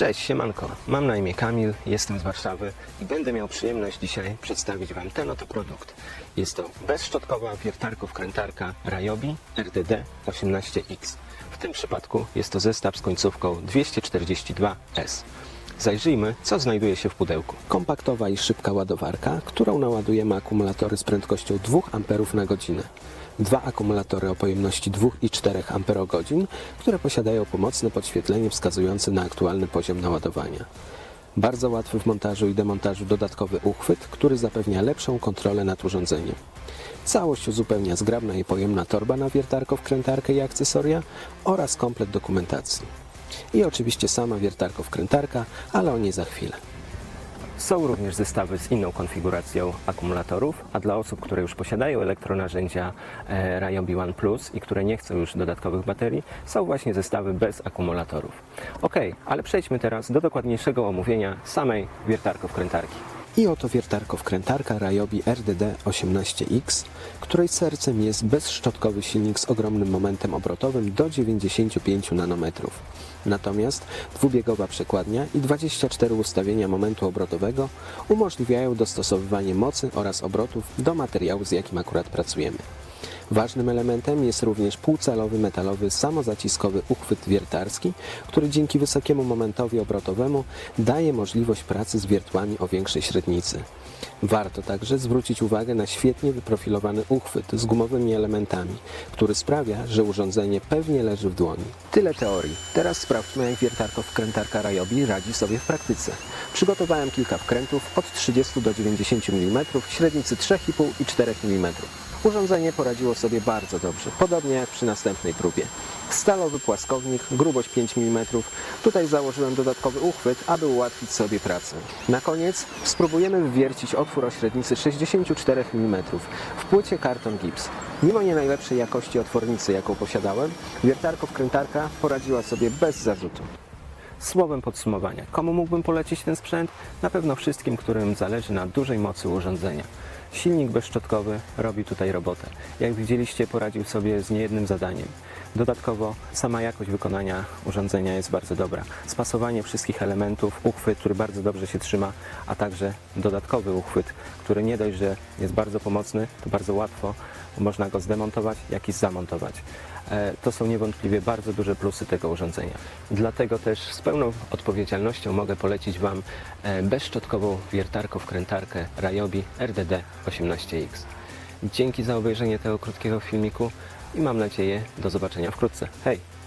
Cześć, siemanko. Mam na imię Kamil, jestem z Warszawy i będę miał przyjemność dzisiaj przedstawić Wam ten oto produkt. Jest to bezszczotkowa wiertarko-wkrętarka Ryobi RDD 18X. W tym przypadku jest to zestaw z końcówką 242S. Zajrzyjmy, co znajduje się w pudełku. Kompaktowa i szybka ładowarka, którą naładujemy akumulatory z prędkością 2 A na godzinę. Dwa akumulatory o pojemności 2 i 4 Ah, które posiadają pomocne podświetlenie wskazujące na aktualny poziom naładowania. Bardzo łatwy w montażu i demontażu dodatkowy uchwyt, który zapewnia lepszą kontrolę nad urządzeniem. Całość uzupełnia zgrabna i pojemna torba na wiertarko, wkrętarkę i akcesoria oraz komplet dokumentacji. I oczywiście sama wiertarko, wkrętarka, ale o niej za chwilę. Są również zestawy z inną konfiguracją akumulatorów, a dla osób, które już posiadają elektronarzędzia e, Ryobi One Plus i które nie chcą już dodatkowych baterii, są właśnie zestawy bez akumulatorów. Ok, ale przejdźmy teraz do dokładniejszego omówienia samej wiertarko-wkrętarki. I oto wiertarko-wkrętarka Ryobi RDD 18X, której sercem jest bezszczotkowy silnik z ogromnym momentem obrotowym do 95 nanometrów. Natomiast dwubiegowa przekładnia i 24 ustawienia momentu obrotowego umożliwiają dostosowywanie mocy oraz obrotów do materiału, z jakim akurat pracujemy. Ważnym elementem jest również półcalowy metalowy samozaciskowy uchwyt wiertarski, który dzięki wysokiemu momentowi obrotowemu daje możliwość pracy z wiertłami o większej średnicy. Warto także zwrócić uwagę na świetnie wyprofilowany uchwyt z gumowymi elementami, który sprawia, że urządzenie pewnie leży w dłoni. Tyle teorii. Teraz sprawdźmy, jak wiertarko-wkrętarka Ryobi radzi sobie w praktyce. Przygotowałem kilka wkrętów od 30 do 90 mm średnicy 3,5 i 4 mm. Urządzenie poradziło sobie bardzo dobrze, podobnie jak przy następnej próbie. Stalowy płaskownik, grubość 5 mm. Tutaj założyłem dodatkowy uchwyt, aby ułatwić sobie pracę. Na koniec spróbujemy wywiercić otwór o średnicy 64 mm w płycie karton gips. Mimo nie najlepszej jakości otwornicy, jaką posiadałem, wiertarko-wkrętarka poradziła sobie bez zarzutu. Słowem podsumowania, komu mógłbym polecić ten sprzęt? Na pewno wszystkim, którym zależy na dużej mocy urządzenia. Silnik bezszczotkowy robi tutaj robotę. Jak widzieliście, poradził sobie z niejednym zadaniem. Dodatkowo sama jakość wykonania urządzenia jest bardzo dobra. Spasowanie wszystkich elementów, uchwyt, który bardzo dobrze się trzyma, a także dodatkowy uchwyt, który nie dość, że jest bardzo pomocny, to bardzo łatwo można go zdemontować, jak i zamontować. E, To są niewątpliwie bardzo duże plusy tego urządzenia. Dlatego też z pełną odpowiedzialnością mogę polecić Wam e, bezszczotkową wiertarko-wkrętarkę Ryobi RDD 18X. Dzięki za obejrzenie tego krótkiego filmiku i mam nadzieję do zobaczenia wkrótce. Hej!